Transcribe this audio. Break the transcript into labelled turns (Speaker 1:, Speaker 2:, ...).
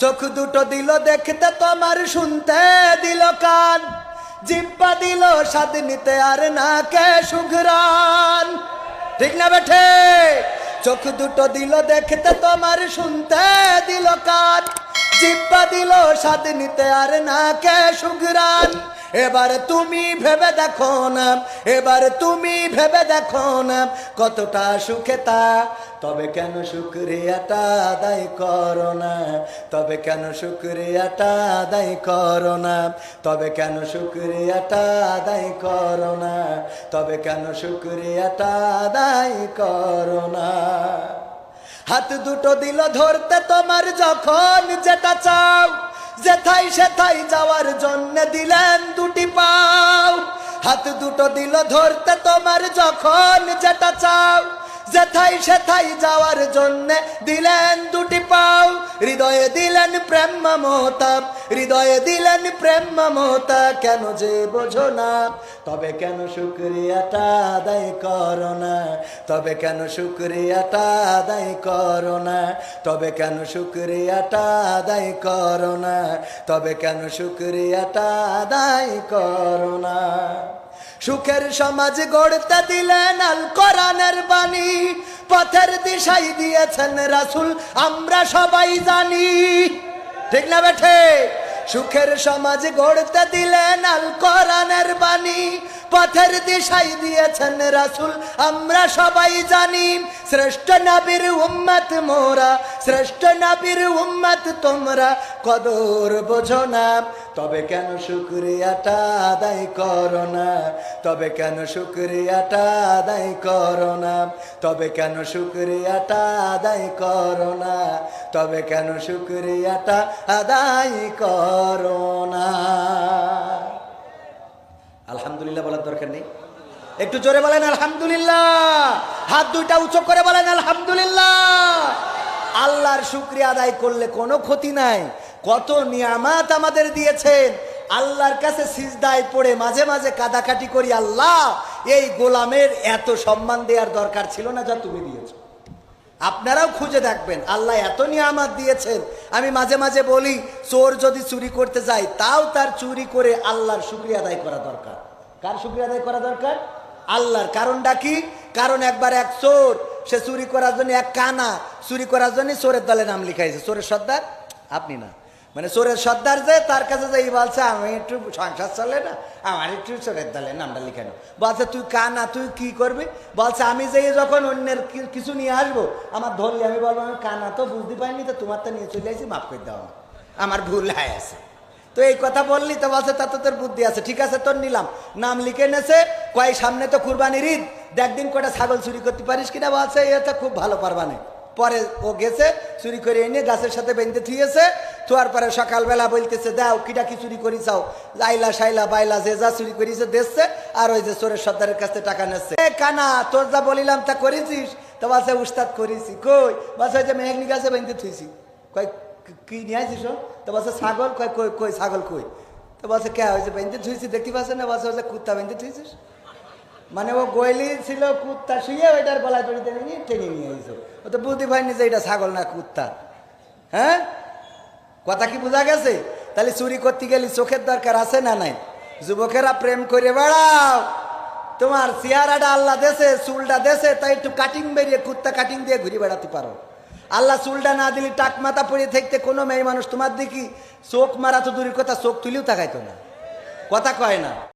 Speaker 1: চোখ দুটো দিল দেখতে, তোমার শুনতে দিল কান। জিব্বা দিল, স্বাদ নিতে আর না কে সুঘরান ঠিক না বেঠে? চোখ দুটো দিল দেখতে, তোমার শুনতে দিল কান। জিব্বা দিল, স্বাদ নিতে আর না কে সুঘরান এবার তুমি ভেবে দেখো না, এবার তুমি ভেবে দেখো না, কতটা সুখে তা তবে কেন শুক্রিয়াটা আদায় করো না? তবে কেন শুক্রিয়াটা আদায় করো না? তবে কেন শুক্রিয়াটা আদায় করো না? তবে কেন শুক্রিয়াটা আদায় করো না? হাত দুটো দিল ধরতে তোমার যখন যেটা চাও যেথাই সেথাই যাওয়ার জন্য দিলেন দুটি পাও। হাত দুটো দিল ধরতে তোমার যখন যেটা চাও যেথাই সেথাই যাওয়ার জন্য দিলেন দুটি পাও। হৃদয়ে দিলেন প্রেম মমতা। হৃদয়ে দিলেন প্রেম মমতা। কেন যে বোঝো না। তবে কেন শুক্রিয়াটা আদায় করো না। তবে কেন শুক্রিয়াটা আদায় করো না। তবে কেন শুক্রিয়াটা আদায় করো না। তবে কেন শুক্রিয়াটা আদায় করো না। সুখের সমাজ গড়তে দিলেন আল কোরআনের বাণী। পথের দিশাই দিয়েছেন রাসুল, আমরা সবাই জানি। ঠিক না বেঠে? সুখের সমাজ গড়তে দিলেন আল কোরআনের বাণী। পথের দিশাই দিয়েছেন রাসুল, আমরা সবাই জানি। শ্রেষ্ঠ নবীর উম্মত মোরা, শ্রেষ্ঠ নবীর উম্মত তোমরা। কদর বোঝো না। তবে কেন শুক্রিয়াটা আদায় করো না? তবে কেন শুক্রিয়াটা আদায় করো না? তবে কেন শুক্রিয়াটা আদায় করো না? তবে কেন শুক্রিয়াটা আদায় করো না? আলহামদুলিল্লাহ বলার দরকার নেই। একটু জোরে বলেন আলহামদুলিল্লাহ। হাত দুইটা উঁচু করে বলেন আলহামদুলিল্লাহ। আল্লাহর শুক্রিয়া আদায় করলে কোনো ক্ষতি নাই। কত নিয়ামাত আমাদের দিয়েছেন। আল্লাহর কাছে সিজদায় পড়ে মাঝে মাঝে কাদাকাটি করি, আল্লাহ, এই গোলামের এত সম্মান দেওয়ার দরকার ছিল না যা তুমি দিয়েছ। আপনারাও খুঁজে দেখবেন, আল্লাহ এত নিয়ামাত দিয়েছেন। আমি মাঝে মাঝে বলি, চোর যদি চুরি করতে যায়, তাও তার চুরি করে আল্লাহর শুক্রিয়া আদায় করা দরকার। কার শুক্রিয়া আদায় করা দরকার? আল্লাহর। কারণটা কি? কারণ একবার এক চোর, সে চুরি করার জন্য এক কানা, চুরি করার জন্য চোরের দলে নাম লিখাইছে। চোরের সর্দার, আপনি না। মানে চোরের সর্দার যে, তার কাছে যাই বলছে, আমি একটু সংসার চলে না, আমার একটু চোরের দলে নামটা লিখে লিখানো বলছে, তুই কানা, তুই কি করবি? বলছে, আমি যে যখন অন্যের কিছু নিয়ে আসব, আমার ধরলে আমি বলব, আমি কানা তো বুঝতে পারিনি, তো তোমার তো নিয়ে চলে আসি, মাফ করে দাও আমার ভুল হয় আছে। তো এই কথা বললি, তো বলছে, তা তো তোর বুদ্ধি আছে, ঠিক আছে, তোর নিলাম। নাম লিখে নেছে, কয়, সামনে তো কুরবানির ঈদ দেখদিন কটা ছাগল চুরি করতে পারিস কিনা? বলছে এটা খুব ভালো পারবানে পরে ও গেছে, চুরি করে এনে গাছের সাথে বেঁধে থুয়েছে থুয়ার পরে সকালবেলা বলতেছে, দাও কিটা কি চুরি করি চাও লাইলা সাইলা বাইলা যে যা চুরি করিছে দেখছে আর ওই যে চোরের সর্দারের কাছে টাকা নিচ্ছে। কানা, তোর যা বলিলাম তা করেছিস? তো বাসে উস্তাদ করেছি। কই? বাসে যে মেঘনি গাছে বেঁধে থুইছি। কয় কি- নিয়ে আসিস তো বাসে ছাগল। কয় কই কই, ছাগল কই? তো বলছে কে হয়েছে বেঁধে থুইছি, দেখতে পাচ্ছেন না? ওই কুত্তা বেঁধে থুইছিস? মানে ও গয়লি ছিল, কুত্তা শুয়ে ওইটার গলায় দড়িতে নিয়ে, টেনে নিয়ে এসে ও তো বুদ্ধি পায়নি যে এটা ছাগল না কুত্তা। হ্যাঁ? কথা কি বোঝা গেছে? তাহলে চুরি করতে গেলে চোখের দরকার আছে না নাই? যুবকেরা প্রেম করে বেড়াও। তোমার চেহারাটা আল্লাহ দেশে চুলটা দেশে তাই একটু কাটিং বেরিয়ে কুত্তা কাটিং দিয়ে ঘুরে বেড়াতে পারো। আল্লাহ চুলটা না দিলে টাক মাথা পরে থাকতে কোনো মেয়ে মানুষ তোমার দেখি চোখ মারা তো দূরের কথা, চোখ তুলেও তাকাইতো না। কথা কয় না।